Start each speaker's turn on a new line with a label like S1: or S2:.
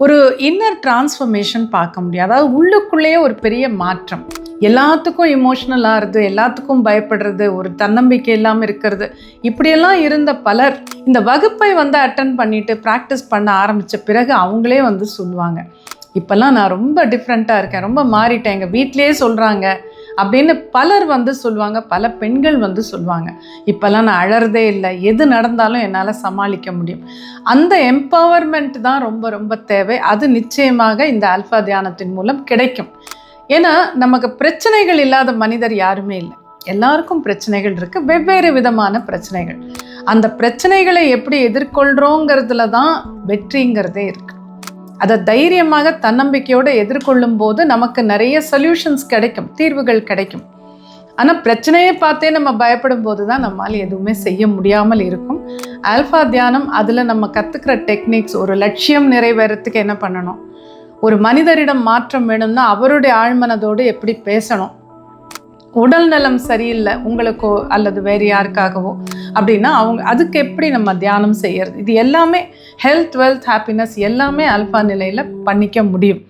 S1: ஒரு inner transformation பார்க்க முடியும். அதாவது உள்ளுக்குள்ளேயே ஒரு பெரிய மாற்றம். எல்லாத்துக்கும் இமோஷனல் ஆகிறது எல்லாத்துக்கும் பயப்படுறது ஒரு தன்னம்பிக்கை இல்லாமல் இருக்கிறது. இப்படியெல்லாம் இருந்த பலர் இந்த வகுப்பை வந்து அட்டன் பண்ணிட்டு ப்ராக்டிஸ் பண்ண ஆரம்பித்த பிறகு அவங்களே வந்து சொல்லுவாங்க. இப்போல்லாம் நான் ரொம்ப டிஃப்ரெண்ட்டாக இருக்கேன். ரொம்ப மாறிட்டேன். எங்கள் வீட்டிலேயே சொல்கிறாங்க அப்படின்னு பலர் வந்து சொல்லுவாங்க பல பெண்கள் வந்து சொல்லுவாங்க. இப்போல்லாம் நான் அழறதே இல்லை. எது நடந்தாலும் என்னால் சமாளிக்க முடியும். அந்த எம்பவர்மெண்ட் தான் ரொம்ப ரொம்ப தேவை. அது நிச்சயமாக இந்த அல்ஃபா தியானத்தின் மூலம் கிடைக்கும். ஏன்னா நமக்கு பிரச்சனைகள் இல்லாத மனிதர் யாருமே இல்லை. எல்லாருக்கும் பிரச்சனைகள் இருக்குது வெவ்வேறு விதமான பிரச்சனைகள். அந்த பிரச்சனைகளை எப்படி எதிர்கொள்கிறோங்கிறதுல தான் வெற்றிங்கிறதே இருக்குது அதை தைரியமாக தன்னம்பிக்கையோடு எதிர்கொள்ளும் போது நமக்கு நிறைய சொல்யூஷன்ஸ் கிடைக்கும் தீர்வுகள் கிடைக்கும். ஆனால் பிரச்சனையை பார்த்தே நம்ம பயப்படும் போது தான் நம்மால் எதுவுமே செய்ய முடியாமல் இருக்கும். ஆல்ஃபா தியானம் அதில் நம்ம கற்றுக்கிற டெக்னிக்ஸ் ஒரு லட்சியம் நிறைவேறத்துக்கு என்ன பண்ணணும்? ஒரு மனிதரிடம் மாற்றம் வேணும்னா அவருடைய ஆழ்மனதோடு எப்படி பேசணும்? உடல் நலம் சரியில்லை உங்களுக்கோ அல்லது வேறு யாருக்காகவோ. அப்படின்னா அவங்க அதுக்கு எப்படி நம்ம தியானம் செய்யறது? இது எல்லாமே ஹெல்த் வெல்த் ஹாப்பினஸ் எல்லாமே அல்ஃபா நிலையில் பண்ணிக்க முடியும்.